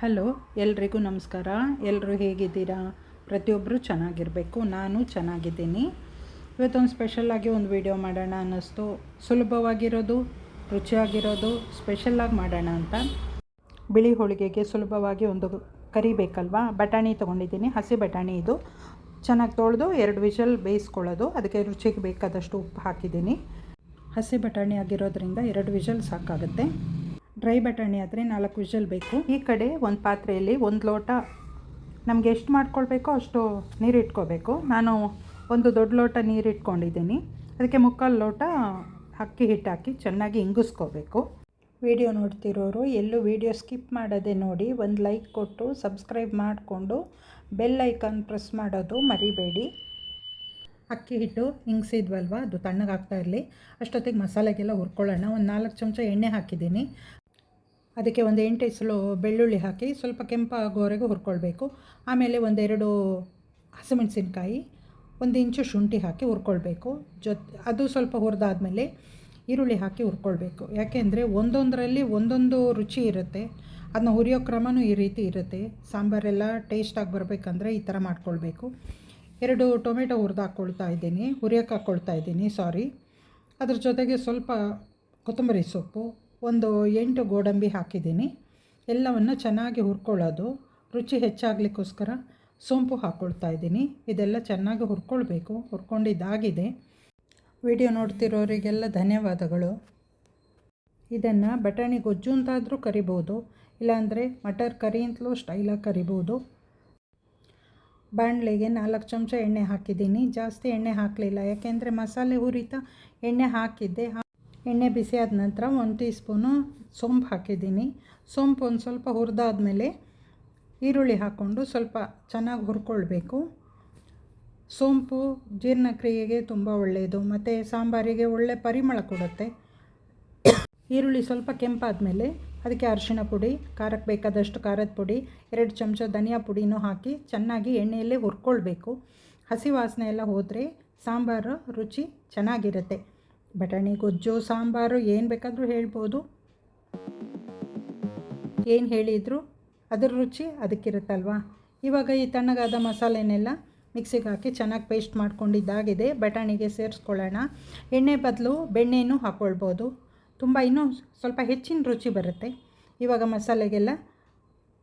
Hello, ಎಲ್ರಿಗೂ ನಮಸ್ಕಾರ. ಎಲ್ಲರೂ ಹೇಗಿದ್ದೀರಾ? ಪ್ರತಿಯೊಬ್ಬರು ಚೆನ್ನಾಗಿರಬೇಕು. ನಾನು ಚೆನ್ನಾಗಿದ್ದೀನಿ. ಇವತ್ತೊಂದು ಸ್ಪೆಷಲ್ಲಾಗಿ ಒಂದು ವಿಡಿಯೋ ಮಾಡೋಣ ಅನ್ನಿಸ್ತು. ಸುಲಭವಾಗಿರೋದು, ರುಚಿಯಾಗಿರೋದು ಸ್ಪೆಷಲ್ಲಾಗಿ ಮಾಡೋಣ ಅಂತ. ಬಿಳಿ ಹೋಳಿಗೆಗೆ ಸುಲಭವಾಗಿ ಒಂದು ಕರಿಬೇಕಲ್ವಾ? ಬಟಾಣಿ ತೊಗೊಂಡಿದ್ದೀನಿ. ಹಸಿ ಬಟಾಣಿ ಇದು. ಚೆನ್ನಾಗಿ ತೊಳೆದು ಎರಡು ವಿಷಲ್ ಬೇಯಿಸ್ಕೊಳ್ಳೋದು. ಅದಕ್ಕೆ ರುಚಿಗೆ ಬೇಕಾದಷ್ಟು ಉಪ್ಪು ಹಾಕಿದ್ದೀನಿ. ಹಸಿ ಬಟಾಣಿ ಆಗಿರೋದ್ರಿಂದ ಎರಡು ವಿಷಲ್ ಸಾಕಾಗುತ್ತೆ. ಡ್ರೈ ಬಟಾಣಿ ಆದರೆ ನಾಲ್ಕು ವಿಷಲ್ ಬೇಕು. ಈ ಕಡೆ ಒಂದು ಪಾತ್ರೆಯಲ್ಲಿ ಒಂದು ಲೋಟ ನಮಗೆ ಎಷ್ಟು ಮಾಡ್ಕೊಳ್ಬೇಕೋ ಅಷ್ಟು ನೀರು ಇಟ್ಕೋಬೇಕು. ನಾನು ಒಂದು ದೊಡ್ಡ ಲೋಟ ನೀರು ಇಟ್ಕೊಂಡಿದ್ದೀನಿ. ಅದಕ್ಕೆ ಮುಕ್ಕಾಲು ಲೋಟ ಅಕ್ಕಿ ಹಿಟ್ಟು ಹಾಕಿ ಚೆನ್ನಾಗಿ ಇಂಗಿಸ್ಕೋಬೇಕು. ವಿಡಿಯೋ ನೋಡ್ತಿರೋರು ಎಲ್ಲೂ ವಿಡಿಯೋ ಸ್ಕಿಪ್ ಮಾಡೋದೆ ನೋಡಿ, ಒಂದು ಲೈಕ್ ಕೊಟ್ಟು ಸಬ್ಸ್ಕ್ರೈಬ್ ಮಾಡಿಕೊಂಡು ಬೆಲ್ ಐಕಾನ್ ಪ್ರೆಸ್ ಮಾಡೋದು ಮರಿಬೇಡಿ. ಅಕ್ಕಿ ಹಿಟ್ಟು ಹಿಂಗ್ಸಿದ್ವಲ್ವ ಅದು ತಣ್ಣಗಾಗ್ತಾ ಇರಲಿ. ಅಷ್ಟೊತ್ತಿಗೆ ಮಸಾಲೆಗೆಲ್ಲ ಹುರ್ಕೊಳ್ಳೋಣ. ಒಂದು ನಾಲ್ಕು ಚಮಚ ಎಣ್ಣೆ ಹಾಕಿದ್ದೀನಿ. ಅದಕ್ಕೆ ಒಂದು ಎಂಟು ಹೆಸಲು ಬೆಳ್ಳುಳ್ಳಿ ಹಾಕಿ ಸ್ವಲ್ಪ ಕೆಂಪಾಗೋವರೆಗೂ ಹುರ್ಕೊಳ್ಬೇಕು. ಆಮೇಲೆ ಒಂದೆರಡು ಹಸಿಮೆಣಸಿನ್ಕಾಯಿ, ಒಂದು ಇಂಚು ಶುಂಠಿ ಹಾಕಿ ಹುರ್ಕೊಳ್ಬೇಕು. ಜೊತೆ, ಅದು ಸ್ವಲ್ಪ ಹುರಿದಾದ್ಮೇಲೆ ಈರುಳ್ಳಿ ಹಾಕಿ ಹುರ್ಕೊಳ್ಬೇಕು. ಯಾಕೆಂದರೆ ಒಂದೊಂದರಲ್ಲಿ ಒಂದೊಂದು ರುಚಿ ಇರುತ್ತೆ. ಅದನ್ನ ಹುರಿಯೋ ಕ್ರಮವೂ ಈ ರೀತಿ ಇರುತ್ತೆ. ಸಾಂಬಾರೆಲ್ಲ ಟೇಸ್ಟಾಗಿ ಬರಬೇಕಂದ್ರೆ ಈ ಥರ ಮಾಡ್ಕೊಳ್ಬೇಕು. ಎರಡು ಟೊಮೆಟೊ ಹುರಿದು ಹಾಕ್ಕೊಳ್ತಾ ಇದ್ದೀನಿ ಹುರಿಯೋಕೆ ಹಾಕ್ಕೊಳ್ತಾ ಇದ್ದೀನಿ, ಸಾರಿ. ಅದ್ರ ಜೊತೆಗೆ ಸ್ವಲ್ಪ ಕೊತ್ತಂಬರಿ ಸೊಪ್ಪು ಒಂದು ಎಂಟು ಗೋಡಂಬಿ ಹಾಕಿದ್ದೀನಿ. ಎಲ್ಲವನ್ನು ಚೆನ್ನಾಗಿ ಹುರ್ಕೊಳ್ಳೋದು. ರುಚಿ ಹೆಚ್ಚಾಗಲಿಕ್ಕೋಸ್ಕರ ಸೋಂಪು ಹಾಕ್ಕೊಳ್ತಾ ಇದ್ದೀನಿ. ಇದೆಲ್ಲ ಚೆನ್ನಾಗಿ ಹುರ್ಕೊಳ್ಬೇಕು. ಹುರ್ಕೊಂಡಿದ್ದಾಗಿದೆ. ವಿಡಿಯೋ ನೋಡ್ತಿರೋರಿಗೆಲ್ಲ ಧನ್ಯವಾದಗಳು. ಇದನ್ನು ಬಟಾಣಿ ಗೊಜ್ಜು ಅಂತಾದರೂ ಕರಿಬೋದು. ಇಲ್ಲಾಂದರೆ ಮಟರ್ ಕರಿ ಅಂತಲೂ ಸ್ಟೈಲಾಗಿ ಕರಿಬೋದು. ಬಾಣಲೆಗೆ ನಾಲ್ಕು ಚಮಚ ಎಣ್ಣೆ ಹಾಕಿದ್ದೀನಿ. ಜಾಸ್ತಿ ಎಣ್ಣೆ ಹಾಕಲಿಲ್ಲ. ಯಾಕೆಂದರೆ ಮಸಾಲೆ ಹುರಿತಾ ಎಣ್ಣೆ ಹಾಕಿದ್ದೆ. ಎಣ್ಣೆ ಬಿಸಿ ಆದ ನಂತರ ಒಂದು ಟೀ ಸ್ಪೂನು ಸೋಂಪು ಹಾಕಿದ್ದೀನಿ. ಸೋಂಪು ಒಂದು ಸ್ವಲ್ಪ ಹುರಿದಾದ್ಮೇಲೆ ಈರುಳ್ಳಿ ಹಾಕ್ಕೊಂಡು ಸ್ವಲ್ಪ ಚೆನ್ನಾಗಿ ಹುರ್ಕೊಳ್ಬೇಕು. ಸೋಂಪು ಜೀರ್ಣಕ್ರಿಯೆಗೆ ತುಂಬ ಒಳ್ಳೆಯದು, ಮತ್ತು ಸಾಂಬಾರಿಗೆ ಒಳ್ಳೆ ಪರಿಮಳ ಕೊಡುತ್ತೆ. ಈರುಳ್ಳಿ ಸ್ವಲ್ಪ ಕೆಂಪಾದ ಮೇಲೆ ಅದಕ್ಕೆ ಅರಿಶಿಣ ಪುಡಿ, ಖಾರಕ್ಕೆ ಬೇಕಾದಷ್ಟು ಖಾರದ ಪುಡಿ, ಎರಡು ಚಮಚ ಧನಿಯಾ ಪುಡಿನೂ ಹಾಕಿ ಚೆನ್ನಾಗಿ ಎಣ್ಣೆಯಲ್ಲೇ ಹುರ್ಕೊಳ್ಬೇಕು. ಹಸಿ ವಾಸನೆ ಎಲ್ಲ ಹೋದರೆ ಸಾಂಬಾರು ರುಚಿ ಚೆನ್ನಾಗಿರುತ್ತೆ. ಬಟಾಣಿ, ಗೊಜ್ಜು, ಸಾಂಬಾರು ಏನು ಬೇಕಾದರೂ ಹೇಳ್ಬೋದು. ಏನು ಹೇಳಿದರೂ ಅದರ ರುಚಿ ಅದಕ್ಕಿರುತ್ತಲ್ವಾ? ಇವಾಗ ಈ ತಣ್ಣಗಾದ ಮಸಾಲೆನೆಲ್ಲ ಮಿಕ್ಸಿಗೆ ಹಾಕಿ ಚೆನ್ನಾಗಿ ಪೇಸ್ಟ್ ಮಾಡ್ಕೊಂಡಿದ್ದಾಗಿದೆ. ಬಟಾಣಿಗೆ ಸೇರಿಸ್ಕೊಳ್ಳೋಣ. ಎಣ್ಣೆ ಬದಲು ಬೆಣ್ಣೆನೂ ಹಾಕ್ಕೊಳ್ಬೋದು ತುಂಬ ಇನ್ನೂ ಸ್ವಲ್ಪ ಹೆಚ್ಚಿನ ರುಚಿ ಬರುತ್ತೆ. ಇವಾಗ ಮಸಾಲೆಗೆಲ್ಲ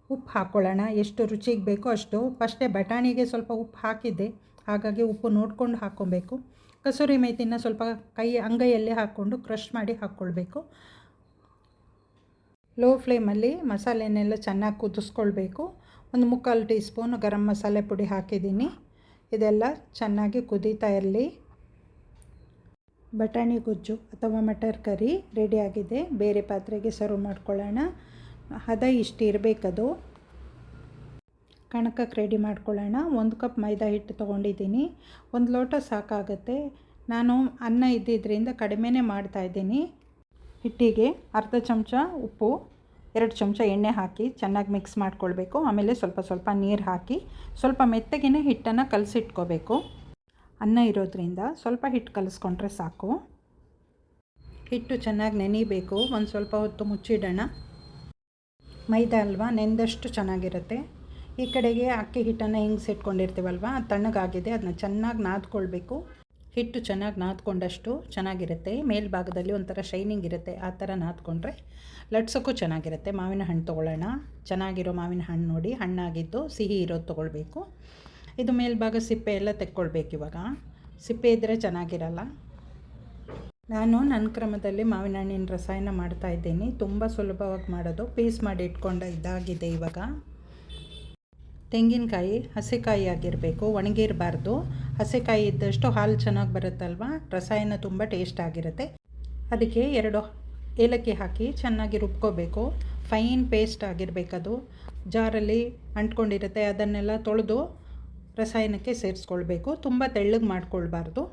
ಉಪ್ಪು ಹಾಕ್ಕೊಳ್ಳೋಣ ಎಷ್ಟು ರುಚಿಗೆ ಬೇಕೋ ಅಷ್ಟು. ಫಸ್ಟೇ ಬಟಾಣಿಗೆ ಸ್ವಲ್ಪ ಉಪ್ಪು ಹಾಕಿದ್ದೆ. ಹಾಗಾಗಿ ಉಪ್ಪು ನೋಡ್ಕೊಂಡು ಹಾಕ್ಕೊಬೇಕು ಕಸೂರಿ ಮೇಥಿನ ಸ್ವಲ್ಪ ಕೈ ಅಂಗೈಯಲ್ಲೇ ಹಾಕ್ಕೊಂಡು ಕ್ರಷ್ ಮಾಡಿ ಹಾಕ್ಕೊಳ್ಬೇಕು. ಲೋ ಫ್ಲೇಮಲ್ಲಿ ಮಸಾಲೆನೆಲ್ಲ ಚೆನ್ನಾಗಿ ಕುದಿಸ್ಕೊಳ್ಬೇಕು. ಒಂದು ಮುಕ್ಕಾಲು ಟೀ ಸ್ಪೂನು ಗರಂ ಮಸಾಲೆ ಪುಡಿ ಹಾಕಿದ್ದೀನಿ. ಇದೆಲ್ಲ ಚೆನ್ನಾಗಿ ಕುದೀತಾ ಇರಲಿ. ಬಟಾಣಿ ಗೊಜ್ಜು ಅಥವಾ ಮಟರ್ ಕರಿ ರೆಡಿಯಾಗಿದೆ ಬೇರೆ ಪಾತ್ರೆಗೆ ಸರ್ವ್ ಮಾಡ್ಕೊಳ್ಳೋಣ. ಹದ ಇಷ್ಟು ಇರಬೇಕದು ಕಣಕಕ್ಕೆ ರೆಡಿ ಮಾಡ್ಕೊಳ್ಳೋಣ. ಒಂದು ಕಪ್ ಮೈದಾ ಹಿಟ್ಟು ತೊಗೊಂಡಿದ್ದೀನಿ. ಒಂದು ಲೋಟ ಸಾಕಾಗುತ್ತೆ. ನಾನು ಅನ್ನ ಇದ್ದಿದ್ದರಿಂದ ಕಡಿಮೆನೇ ಮಾಡ್ತಾಯಿದ್ದೀನಿ ಹಿಟ್ಟಿಗೆ ಅರ್ಧ ಚಮಚ ಉಪ್ಪು, ಎರಡು ಚಮಚ ಎಣ್ಣೆ ಹಾಕಿ ಚೆನ್ನಾಗಿ ಮಿಕ್ಸ್ ಮಾಡ್ಕೊಳ್ಬೇಕು. ಆಮೇಲೆ ಸ್ವಲ್ಪ ಸ್ವಲ್ಪ ನೀರು ಹಾಕಿ ಸ್ವಲ್ಪ ಮೆತ್ತಗೆ ಹಿಟ್ಟನ್ನು ಕಲಸಿಟ್ಕೋಬೇಕು. ಅನ್ನ ಇರೋದ್ರಿಂದ ಸ್ವಲ್ಪ ಹಿಟ್ಟು ಕಲಸ್ಕೊಂಡ್ರೆ ಸಾಕು. ಹಿಟ್ಟು ಚೆನ್ನಾಗಿ ನೆನಿಬೇಕು. ಒಂದು ಸ್ವಲ್ಪ ಹೊತ್ತು ಮುಚ್ಚಿಡೋಣ. ಮೈದಾ ಅಲ್ವಾ ನೆಂದಷ್ಟು ಚೆನ್ನಾಗಿರುತ್ತೆ. ಈ ಕಡೆಗೆ ಅಕ್ಕಿ ಹಿಟ್ಟನ್ನು ಹಿಂಗ್ಸಿಟ್ಕೊಂಡಿರ್ತೀವಲ್ವ ಅದು ತಣ್ಣಗಾಗಿದೆ ಅದನ್ನ ಚೆನ್ನಾಗಿ ನಾದ್ಕೊಳ್ಬೇಕು. ಹಿಟ್ಟು ಚೆನ್ನಾಗಿ ನಾದ್ಕೊಂಡಷ್ಟು ಚೆನ್ನಾಗಿರುತ್ತೆ. ಮೇಲ್ಭಾಗದಲ್ಲಿ ಒಂಥರ ಶೈನಿಂಗ್ ಇರುತ್ತೆ, ಆ ಥರ ನಾದ್ಕೊಂಡ್ರೆ ಲಟ್ಸೋಕ್ಕೂ ಚೆನ್ನಾಗಿರುತ್ತೆ. ಮಾವಿನ ಹಣ್ಣು ತೊಗೊಳ್ಳೋಣ. ಚೆನ್ನಾಗಿರೋ ಮಾವಿನ ಹಣ್ಣು ನೋಡಿ, ಹಣ್ಣಾಗಿದ್ದು ಸಿಹಿ ಇರೋದು ತೊಗೊಳ್ಬೇಕು. ಇದು ಮೇಲ್ಭಾಗ ಸಿಪ್ಪೆ ಎಲ್ಲ ತೆಕ್ಕೊಳ್ಬೇಕು ಇವಾಗ. ಸಿಪ್ಪೆ ಇದ್ದರೆ ಚೆನ್ನಾಗಿರಲ್ಲ. ನಾನು ನನ್ನ ಕ್ರಮದಲ್ಲಿ ಮಾವಿನ ಹಣ್ಣಿನ ರಸಾಯನ ಮಾಡ್ತಾಯಿದ್ದೀನಿ ತುಂಬ ಸುಲಭವಾಗಿ ಮಾಡೋದು. ಪೀಸ್ ಮಾಡಿ ಇಟ್ಕೊಂಡ ಇದಾಗಿದೆ ಇವಾಗ. ತೆಂಗಿನಕಾಯಿ ಹಸೆಕಾಯಿ ಆಗಿರಬೇಕು, ಒಣಗಿರಬಾರ್ದು. ಹಸೆಕಾಯಿ ಇದ್ದಷ್ಟು ಹಾಲು ಚೆನ್ನಾಗಿ ಬರುತ್ತಲ್ವ? ರಸಾಯನ ತುಂಬ ಟೇಸ್ಟ್ ಆಗಿರುತ್ತೆ. ಅದಕ್ಕೆ ಎರಡು ಏಲಕ್ಕಿ ಹಾಕಿ ಚೆನ್ನಾಗಿ ರುಬ್ಕೋಬೇಕು. ಫೈನ್ ಪೇಸ್ಟ್ ಆಗಿರಬೇಕದು ಜಾರಲ್ಲಿ ಅಂಟ್ಕೊಂಡಿರುತ್ತೆ, ಅದನ್ನೆಲ್ಲ ತೊಳೆದು ರಸಾಯನಕ್ಕೆ ಸೇರಿಸ್ಕೊಳ್ಬೇಕು. ತುಂಬ ತೆಳ್ಳಗೆ ಮಾಡ್ಕೊಳ್ಬಾರ್ದು.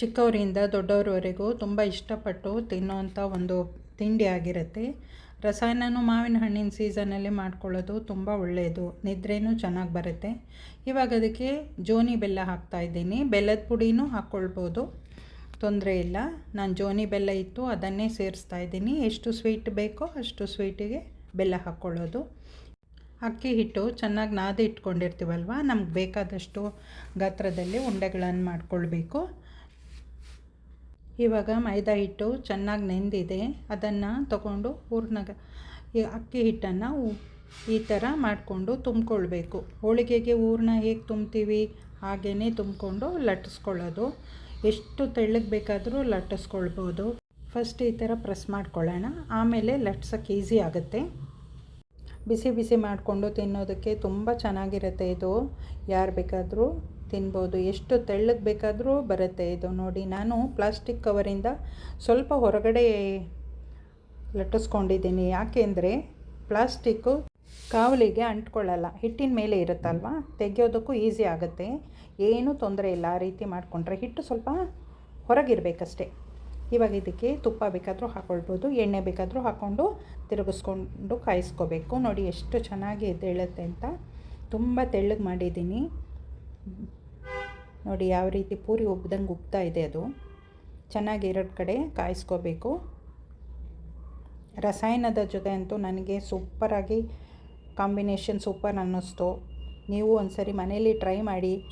ಚಿಕ್ಕವರಿಂದ ದೊಡ್ಡವರವರೆಗೂ ತುಂಬ ಇಷ್ಟಪಟ್ಟು ತಿನ್ನೋವಂಥ ಒಂದು ತಿಂಡಿ ಆಗಿರುತ್ತೆ. ರಸಾಯನನೂ ಮಾವಿನ ಹಣ್ಣಿನ ಸೀಸನಲ್ಲಿ ಮಾಡ್ಕೊಳ್ಳೋದು ತುಂಬ ಒಳ್ಳೆಯದು ನಿದ್ರೆನೂ ಚೆನ್ನಾಗಿ ಬರುತ್ತೆ. ಇವಾಗ ಅದಕ್ಕೆ ಜೋನಿ ಬೆಲ್ಲ ಹಾಕ್ತಾಯಿದ್ದೀನಿ ಬೆಲ್ಲದ ಪುಡಿನೂ ಹಾಕ್ಕೊಳ್ಬೋದು. ತೊಂದರೆ ಇಲ್ಲ. ನಾನು ಜೋನಿ ಬೆಲ್ಲ ಇತ್ತು, ಅದನ್ನೇ ಸೇರಿಸ್ತಾ ಇದ್ದೀನಿ. ಎಷ್ಟು ಸ್ವೀಟ್ ಬೇಕೋ ಅಷ್ಟು ಸ್ವೀಟಿಗೆ ಬೆಲ್ಲ ಹಾಕ್ಕೊಳ್ಳೋದು. ಅಕ್ಕಿ ಹಿಟ್ಟು ಚೆನ್ನಾಗಿ ನಾದಿ ಇಟ್ಕೊಂಡಿರ್ತೀವಲ್ವ ನಮ್ಗೆ ಬೇಕಾದಷ್ಟು ಗಾತ್ರದಲ್ಲಿ ಉಂಡೆಗಳನ್ನು ಮಾಡ್ಕೊಳ್ಬೇಕು. ಇವಾಗ ಮೈದಾ ಹಿಟ್ಟು ಚೆನ್ನಾಗಿ ನೆಂದಿದೆ, ಅದನ್ನು ತಗೊಂಡು ಹೂರ್ಣಗ ಈ ಅಕ್ಕಿ ಹಿಟ್ಟನ್ನು ಈ ಥರ ಮಾಡಿಕೊಂಡು ತುಂಬಿಕೊಳ್ಬೇಕು. ಹೋಳಿಗೆಗೆ ಹೂರ್ಣ ಹೇಗೆ ತುಂಬ್ತೀವಿ? ಹಾಗೇ ತುಂಬಿಕೊಂಡು ಲಟ್ಟಿಸ್ಕೊಳ್ಳೋದು. ಎಷ್ಟು ತೆಳ್ಳಗೆ ಬೇಕಾದರೂ ಲಟ್ಟಿಸ್ಕೊಳ್ಬೋದು. ಫಸ್ಟ್ ಈ ಥರ ಪ್ರೆಸ್ ಮಾಡ್ಕೊಳ್ಳೋಣ. ಆಮೇಲೆ ಲಟ್ಸೋಕ್ಕೆ ಈಸಿ ಆಗುತ್ತೆ. ಬಿಸಿ ಬಿಸಿ ಮಾಡಿಕೊಂಡು ತಿನ್ನೋದಕ್ಕೆ ತುಂಬ ಚೆನ್ನಾಗಿರುತ್ತೆ ಇದು. ಯಾರು ಬೇಕಾದರೂ ತಿನ್ಬೋದು, ಎಷ್ಟು ತೆಳ್ಳಗೆ ಬೇಕಾದರೂ ಬರುತ್ತೆ ಇದು ನೋಡಿ. ನಾನು ಪ್ಲಾಸ್ಟಿಕ್ ಕವರಿಂದ ಸ್ವಲ್ಪ ಹೊರಗಡೆ ಲಟ್ಟಿಸ್ಕೊಂಡಿದ್ದೀನಿ. ಯಾಕೆಂದರೆ ಪ್ಲಾಸ್ಟಿಕ್ಕು ಕಾವಲಿಗೆ ಅಂಟ್ಕೊಳ್ಳಲ್ಲ, ಹಿಟ್ಟಿನ ಮೇಲೆ ಇರುತ್ತಲ್ವ? ತೆಗೆಯೋದಕ್ಕೂ ಈಸಿ ಆಗುತ್ತೆ. ಏನೂ ತೊಂದರೆ ಇಲ್ಲ, ಆ ರೀತಿ ಮಾಡಿಕೊಂಡ್ರೆ ಹಿಟ್ಟು ಸ್ವಲ್ಪ ಹೊರಗಿರಬೇಕಷ್ಟೆ. ಇವಾಗ ಇದಕ್ಕೆ ತುಪ್ಪ ಬೇಕಾದರೂ ಹಾಕ್ಕೊಳ್ಬೋದು ಎಣ್ಣೆ ಬೇಕಾದರೂ ಹಾಕ್ಕೊಂಡು ತಿರುಗಿಸ್ಕೊಂಡು ಕಾಯಿಸ್ಕೋಬೇಕು. ನೋಡಿ, ಎಷ್ಟು ಚೆನ್ನಾಗಿ ಎದ್ದೇಳುತ್ತೆ ಅಂತ. ತುಂಬ ತೆಳ್ಳಗೆ ಮಾಡಿದ್ದೀನಿ. ನೋಡಿ ಯಾವ ರೀತಿ ಪೂರಿ ಉಬ್ಬಿದಂಗೆ ಉಬ್ತಾ ಇದೆ ಅದು. ಚೆನ್ನಾಗಿ ಎರಡು ಕಡೆ ಕಾಯಿಸ್ಕೋಬೇಕು. ರಸಾಯನದ ಜೊತೆ ಅಂತೂ ನನಗೆ ಸೂಪರಾಗಿ ಕಾಂಬಿನೇಷನ್ ಸೂಪರ್ ಅನ್ನಿಸ್ತು. ನೀವು ಒಂದು ಸರಿ ಮನೇಲಿ ಟ್ರೈ ಮಾಡಿ.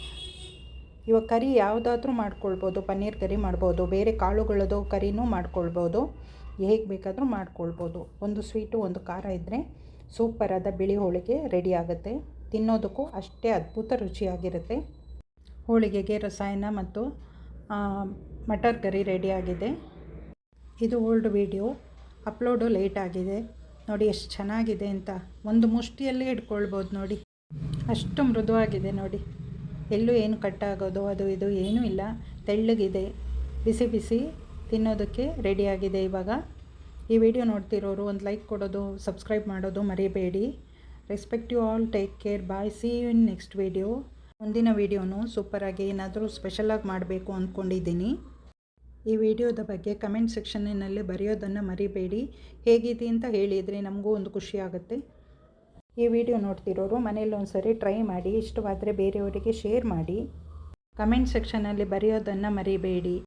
ಇವಾಗ ಕರಿ ಯಾವುದಾದ್ರೂ ಮಾಡ್ಕೊಳ್ಬೋದು, ಪನ್ನೀರ್ ಕರಿ ಮಾಡ್ಬೋದು, ಬೇರೆ ಕಾಳುಗಳದ್ದು ಕರಿನೂ ಮಾಡ್ಕೊಳ್ಬೋದು, ಹೇಗೆ ಬೇಕಾದರೂ ಮಾಡ್ಕೊಳ್ಬೋದು. ಒಂದು ಸ್ವೀಟು ಒಂದು ಖಾರ ಇದ್ದರೆ ಸೂಪರಾದ ಬಿಳಿ ಹೋಳಿಗೆ ರೆಡಿ ಆಗುತ್ತೆ. ತಿನ್ನೋದಕ್ಕೂ ಅಷ್ಟೇ ಅದ್ಭುತ ರುಚಿಯಾಗಿರುತ್ತೆ. ಹೋಳಿಗೆಗೆ ರಸಾಯನ ಮತ್ತು ಮಟರ್ ಕರಿ ರೆಡಿಯಾಗಿದೆ ಇದು ಓಲ್ಡ್ ವಿಡಿಯೋ ಅಪ್ಲೋಡು ಲೇಟ್ ಆಗಿದೆ. ನೋಡಿ ಎಷ್ಟು ಚೆನ್ನಾಗಿದೆ ಅಂತ. ಒಂದು ಮುಷ್ಟಿಯಲ್ಲಿ ಇಟ್ಕೊಳ್ಬೋದು ನೋಡಿ. ಅಷ್ಟು ಮೃದುವಾಗಿದೆ ನೋಡಿ. ಎಲ್ಲೂ ಏನು ಕಟ್ಟಾಗೋದು ಅದು ಇದು ಏನೂ ಇಲ್ಲ. ತೆಳ್ಳಗಿದೆ. ಬಿಸಿ ಬಿಸಿ ತಿನ್ನೋದಕ್ಕೆ ರೆಡಿಯಾಗಿದೆ ಇವಾಗ. ಈ ವಿಡಿಯೋ ನೋಡ್ತಿರೋರು ಒಂದು ಲೈಕ್ ಕೊಡೋದು ಸಬ್ಸ್ಕ್ರೈಬ್ ಮಾಡೋದು ಮರಿಬೇಡಿ. Respect you all take care bye see you in next video ಮುಂದಿನ ವೀಡಿಯೋನು ಸೂಪರಾಗಿ ಏನಾದರೂ ಸ್ಪೆಷಲಾಗಿ ಮಾಡಬೇಕು ಅಂದ್ಕೊಂಡಿದ್ದೀನಿ ಈ ವಿಡಿಯೋದ ಬಗ್ಗೆ ಕಮೆಂಟ್ ಸೆಕ್ಷನ್ನಿನಲ್ಲಿ ಬರೆಯೋದನ್ನು ಮರಿಬೇಡಿ. ಹೇಗಿದೆ ಅಂತ ಹೇಳಿದರೆ ನಮಗೂ ಒಂದು ಖುಷಿ ಆಗುತ್ತೆ. ಈ ವಿಡಿಯೋ ನೋಡ್ತಿರೋರು ಮನೇಲಿ ಒಂದು ಟ್ರೈ ಮಾಡಿ, ಇಷ್ಟವಾದರೆ ಬೇರೆಯವರಿಗೆ ಶೇರ್ ಮಾಡಿ. ಕಮೆಂಟ್ ಸೆಕ್ಷನಲ್ಲಿ ಬರೆಯೋದನ್ನು ಮರಿಬೇಡಿ.